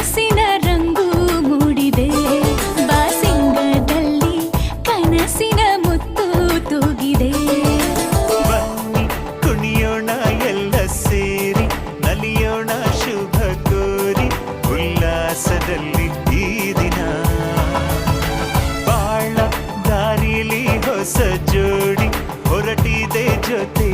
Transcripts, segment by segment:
ಮನಸ್ಸಿನ ರಂಗು ಮೂಡಿದೆ. ಬಾಸಿಂಗದಲ್ಲಿ ಕನಸಿನ ಮುತ್ತು ತೂಗಿದೆ. ಬನ್ನಿ, ಕುಣಿಯೋಣ ಎಲ್ಲ ಸೇರಿ, ನಲಿಯೋಣ ಶುಭ ಕೋರಿ, ಉಲ್ಲಾಸದಲ್ಲಿ ಈ ದಿನ. ಬಾಳ ದಾರಿಲಿ ಹೊಸ ಜೋಡಿ, ಹೊರಟಿದೆ ಜೊತೆಗೂಡಿ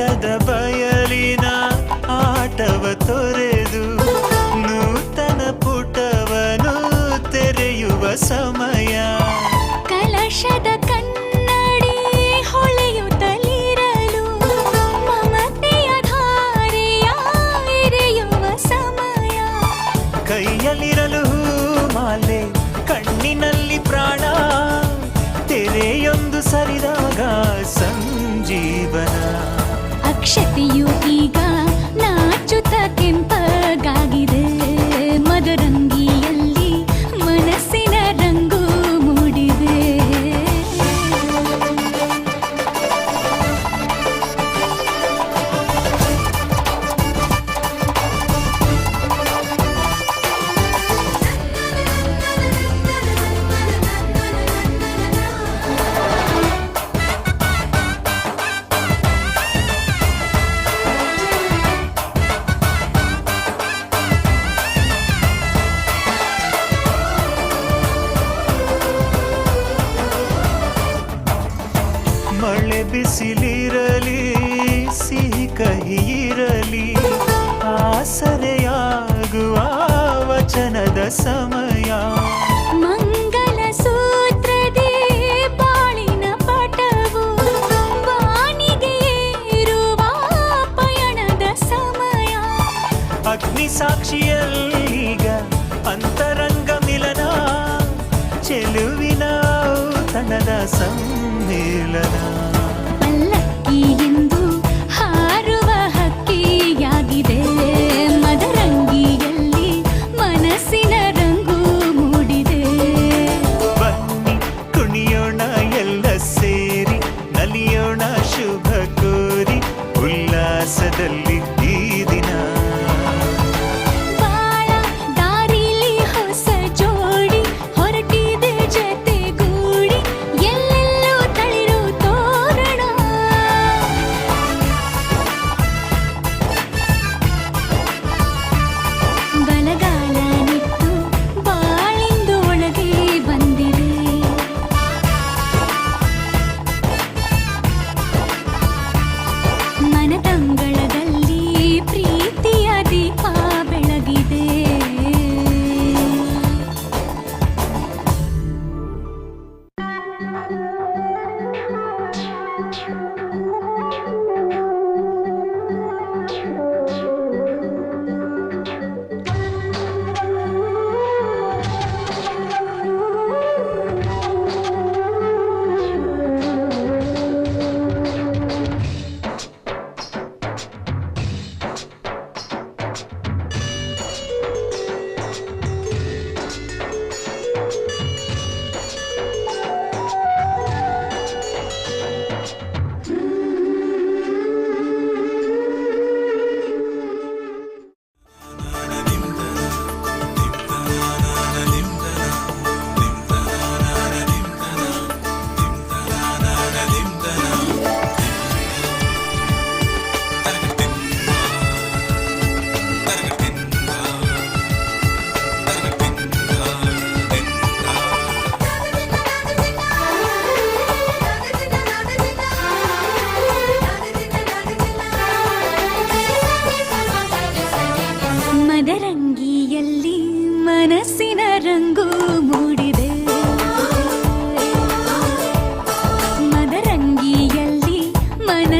ಆಟದ ಬಯಲಿನ ಆಟವ ತೊರೆದು ನೂತನ ಪುಟವನು ತೆರೆಯುವ ಸಮಯ. ಕಲಶದ ಕನ್ನಡಿ ಹೊಳೆಯುತ್ತಲಿರಲು ಮಮತೆಯ ಧಾರೆಯ ಎರೆಯುವ ಸಮಯ. ಕೈಯಲ್ಲಿರಲು ಅಕ್ಷತೆಯು ಈಗ ಮಳೆ ಬಿಸಿಲಿರಲಿ ಸಿಹಿ ಕಹಿಯಿರಲಿ ಆಸರೆಯಾಗುವ ವಚನದ ಸಮಯ. ಮಂಗಲ ತನದ ಸಮ್ಮೇಳನ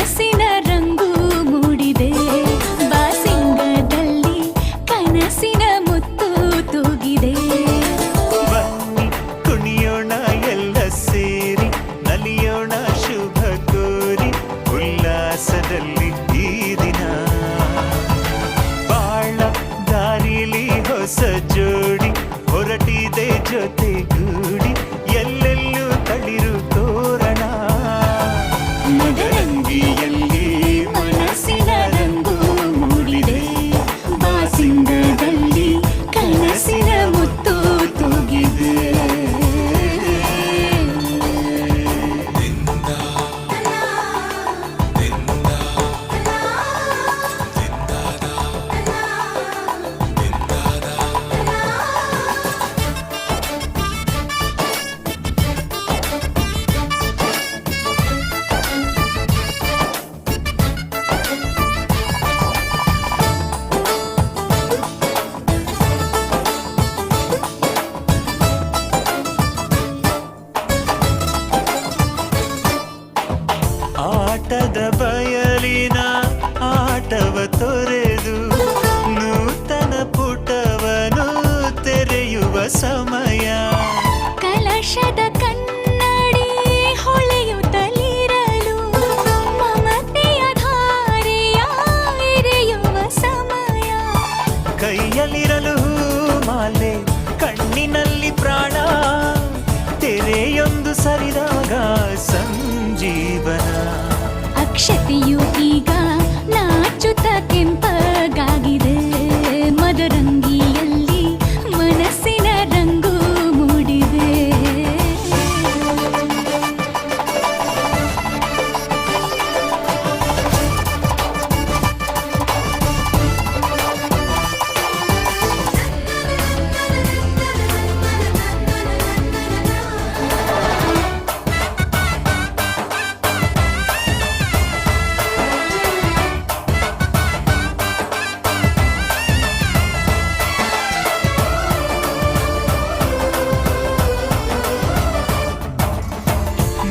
ಮನಸ್ಸಿನ ರಂಗು ಮೂಡಿದೆ. ಬಾಸಿಂಗದಲ್ಲಿ ಕನಸಿನ ಮುತ್ತು ತೂಗಿದೆ. ಬನ್ನಿ, ಕುಣಿಯೋಣ ಎಲ್ಲ ಸೇರಿ, ನಲಿಯೋಣ ಶುಭ ಕೋರಿ, ಉಲ್ಲಾಸದಲ್ಲಿ ಈ ದಿನ. ಬಾಳ ದಾರಿಲಿ ಹೊಸ ಜೋಡಿ, ಹೊರಟಿದೆ ಜೊತೆಗೂಡಿ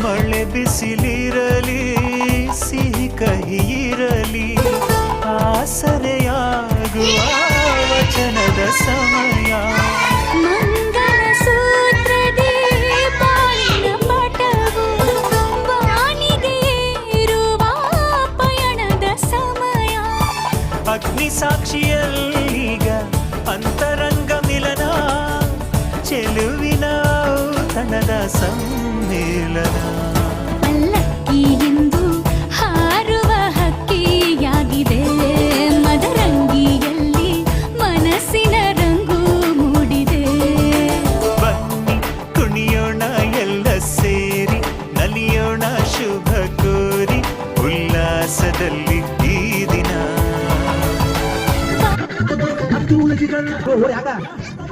ಮಳೆ ಬಿಸಿಲಿರಲಿ ಸಿಹಿ ಕಹಿಯಿರಲಿ ಇರಲಿ ಆಸರೆಯಾಗುವ ವಚನದ ಸಮಯ. ಅಗ್ನಿ ಸಾಕ್ಷಿಯಲ್ಲೀಗ ಅಂತರಂಗ ಮಿಲನ ಚೆಲುವಿನ ತನದ ಸಮ್ಮೇಳನ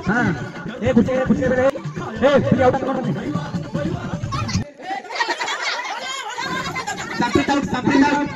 ಹಾ ಏ ಕುರ್ಚಿ ಕುರ್ಚಿ ಬೇರೆ ಏ ಔಟ್ ತಗೊಂಡು ಸಪ್ರೇಟ್ ಔಟ್ ಸಪ್ರೇಟ್ ಔಟ್